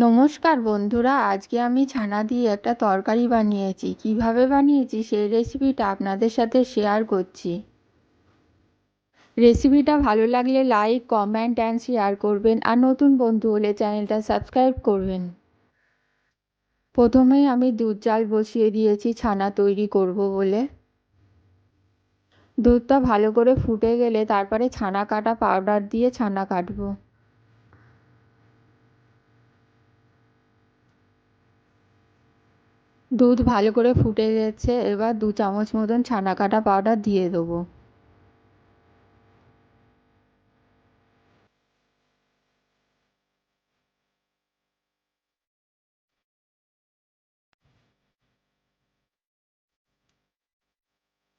নমস্কার বন্ধুরা, আজকে আমি ছানা দিয়ে একটা তরকারি বানিয়েছি। কীভাবে বানিয়েছি সেই রেসিপিটা আপনাদের সাথে শেয়ার করছি। রেসিপিটা ভালো লাগলে লাইক কমেন্ট অ্যান্ড শেয়ার করবেন। আর নতুন বন্ধু হলে চ্যানেলটা সাবস্ক্রাইব করবেন। প্রথমেই আমি দুধ চাল বসিয়ে দিয়েছি, ছানা তৈরি করব বলে। দুধটা ভালো করে ফুটে গেলে তারপরে ছানা কাটা পাউডার দিয়ে ছানা কাটবো। দুধ ভালো করে ফুটে গেছে, এবার দু চামচ মতন ছানা কাটা পাউডার দিয়ে দেবো।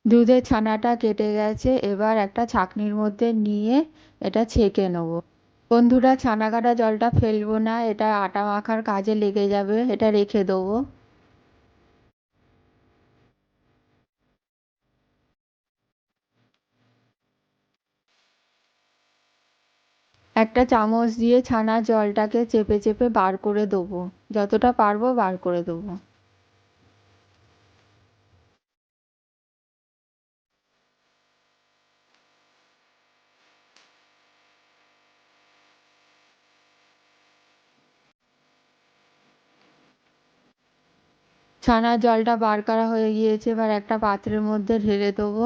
দুধের ছানাটা কেটে গেছে, এবার একটা ছাকনির মধ্যে নিয়ে এটা ছেঁকে নেব। বন্ধুরা, ছানা কাটা জলটা ফেলব না, এটা আটা মাখার কাজে লেগে যাবে, এটা রেখে দেবো। একটা চামচ দিয়ে ছানার জলটাকে চেপে চেপে বার করে দেবো। যতটা পারব বার করে দেবো। ছানার জলটা বার করা হয়ে গিয়েছে, এবার একটা পাত্রের মধ্যে ঢেলে দেবো।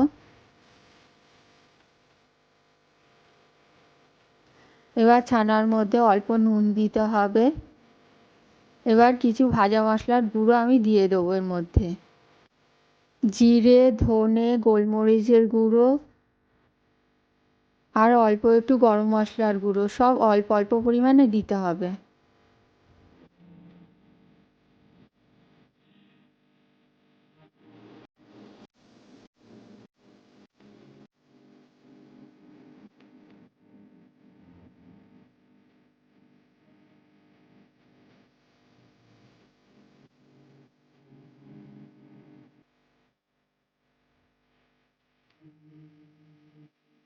এবার ছানার মধ্যে অল্প নুন দিতে হবে। এবার কিছু ভাজা মশলার গুঁড়ো আমি দিয়ে দেবো এর মধ্যে। জিরে, ধনে, গোলমরিচের গুঁড়ো আর অল্প একটু গরম মশলার গুঁড়ো, সব অল্প অল্প পরিমাণে দিতে হবে।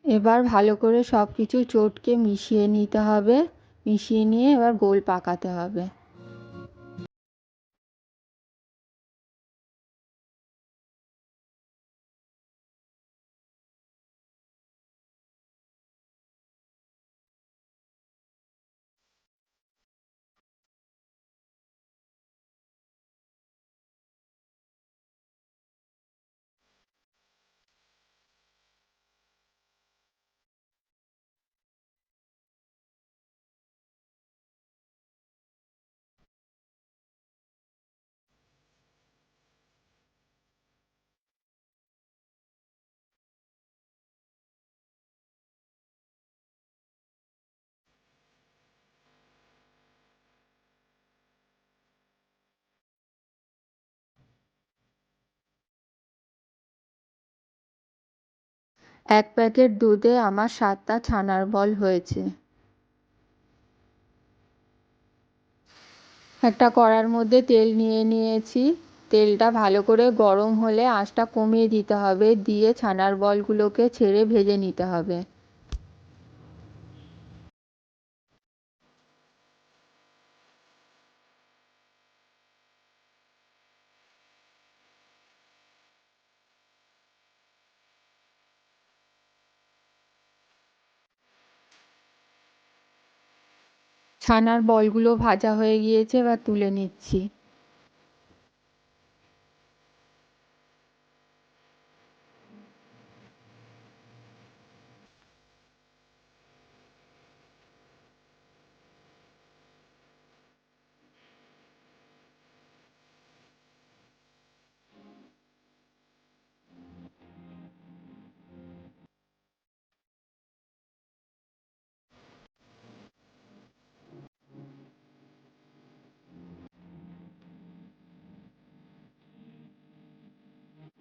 এবার ভালো করে সব কিছু চটকে মিশিয়ে নিতে হবে। মিশিয়ে নিয়ে এবার গোল পাকাতে হবে। এক প্যাকেট দুধে আমার সাতটা ছানার বল হয়েছে। একটা কড়ার মধ্যে তেল নিয়ে নিয়েছি। তেলটা ভালো করে গরম হলে আঁচটা কমিয়ে দিতে হবে। দিয়ে ছানার বলগুলোকে ছেড়ে ভেজে নিতে হবে। ছানার বলগুলো ভাজা হয়ে গিয়েছে এবার তুলে নিচ্ছি।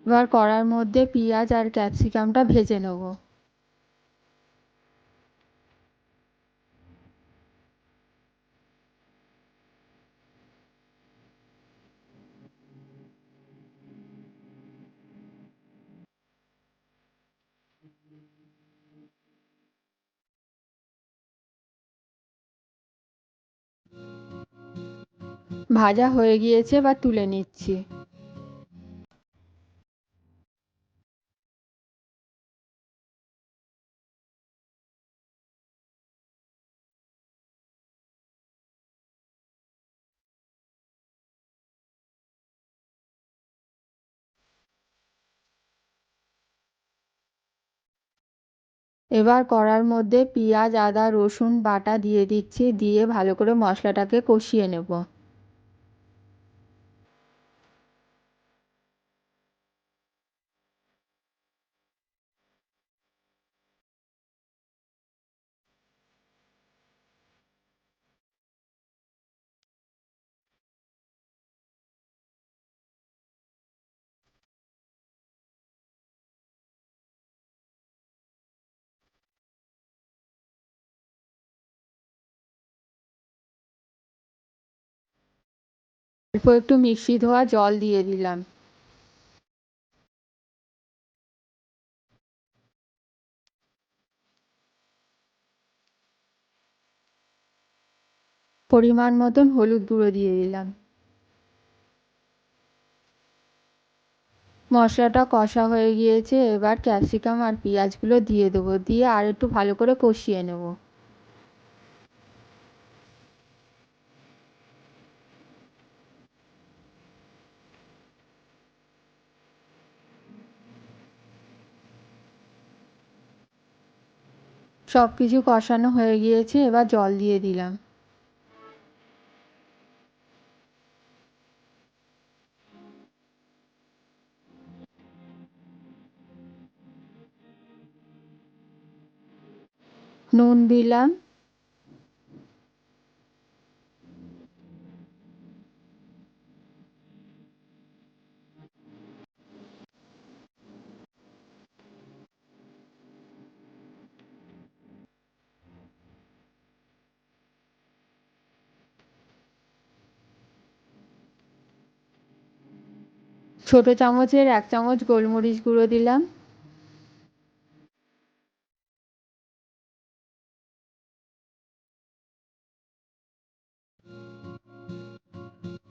এবার কড়ার মধ্যে পিঁয়াজ আর ক্যাপসিকামটা ভেজে নেব। ভাজা হয়ে গিয়েছে বা তুলে নিচ্ছি। এবার কড়ার মধ্যে পেঁয়াজ, আদা, রসুন বাটা দিয়ে দিচ্ছি, দিয়ে ভালো করে মশলাটাকে কষিয়ে নেব। অল্প একটু মিক্সি ধোয়া জল দিয়ে দিলাম। পরিমাণ মতন হলুদ গুঁড়ো দিয়ে দিলাম। মশলাটা কষা হয়ে গিয়েছে, এবার ক্যাপসিকাম আর পেঁয়াজগুলো দিয়ে দেবো, দিয়ে আর একটু ভালো করে কষিয়ে নেব। সব কিছু কষানো হয়ে গিয়েছে এবার জল দিয়ে দিলাম। নুন দিলাম। ছোট চামচের এক চামচ গোলমরিচ গুঁড়ো দিলাম।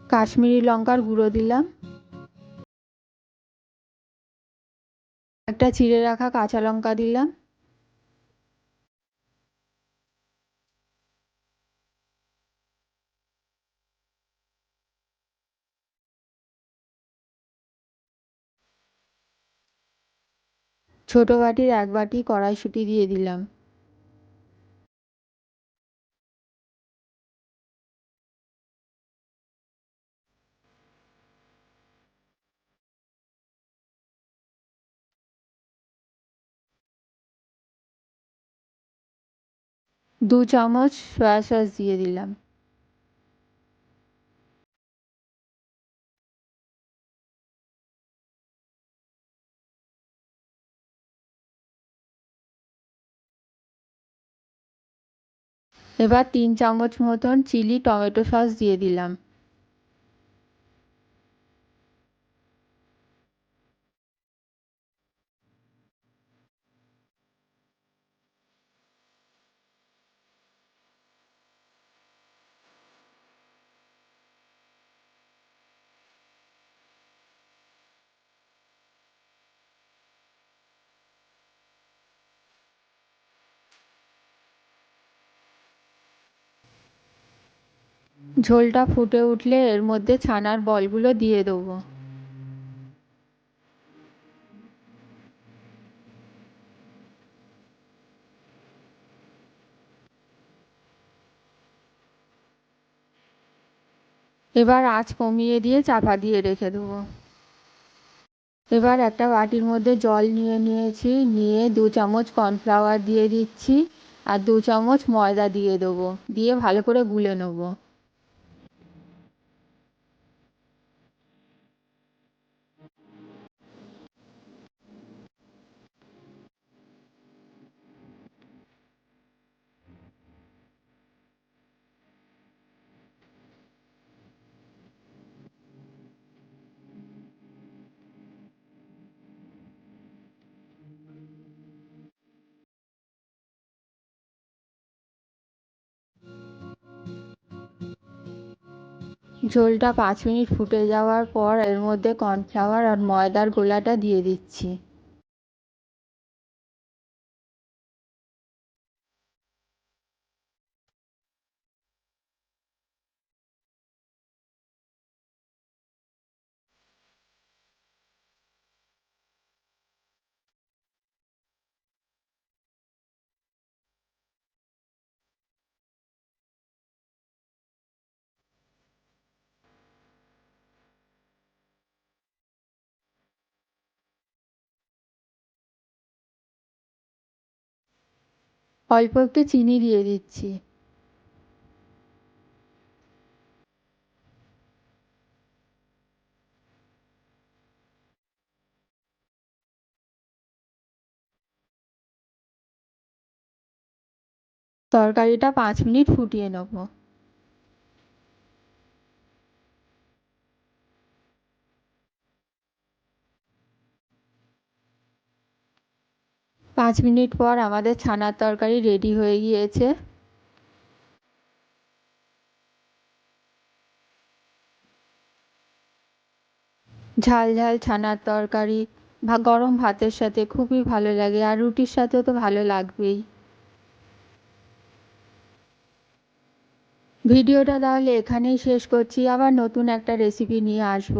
কাশ্মীরি লঙ্কার গুঁড়ো দিলাম। একটা চিড়ে রাখা কাঁচা লঙ্কা দিলাম। ছোট বাটির এক বাটি কড়াইশুঁটি দিয়ে দিলাম। দু চামচ সয়া সস দিয়ে দিলাম। এবার তিন চামচ মতন চিলি টমেটো সস দিয়ে দিলাম। ঝোলটা ফুটে উঠলে এর মধ্যে ছানার বলগুলো দিয়ে দেবো। এবার আঁচ কমিয়ে দিয়ে চাপা দিয়ে রেখে দেবো। এবার একটা বাটির মধ্যে জল নিয়ে নিয়েছি, নিয়ে দু চামচ কর্নফ্লাওয়ার দিয়ে দিচ্ছি আর দু চামচ ময়দা দিয়ে দেবো, দিয়ে ভালো করে গুলে নেব। ঝোলটা পাঁচ মিনিট ফুটে যাওয়ার পর এর মধ্যে কর্নফ্লাওয়ার আর ময়দার গোলাটা দিয়ে দিচ্ছি। অল্প একটু চিনি দিয়ে দিচ্ছি। তরকারিটা পাঁচ মিনিট ফুটিয়ে নেব। পাঁচ মিনিট পর আমাদের ছানার তরকারি রেডি হয়ে গিয়েছে। ঝাল ঝাল ছানার তরকারি বা গরম ভাতের সাথে খুবই ভালো লাগে আর রুটির সাথেও তো ভালো লাগবেই। ভিডিওটা তাহলে এখানেই শেষ করছি। আবার নতুন একটা রেসিপি নিয়ে আসব।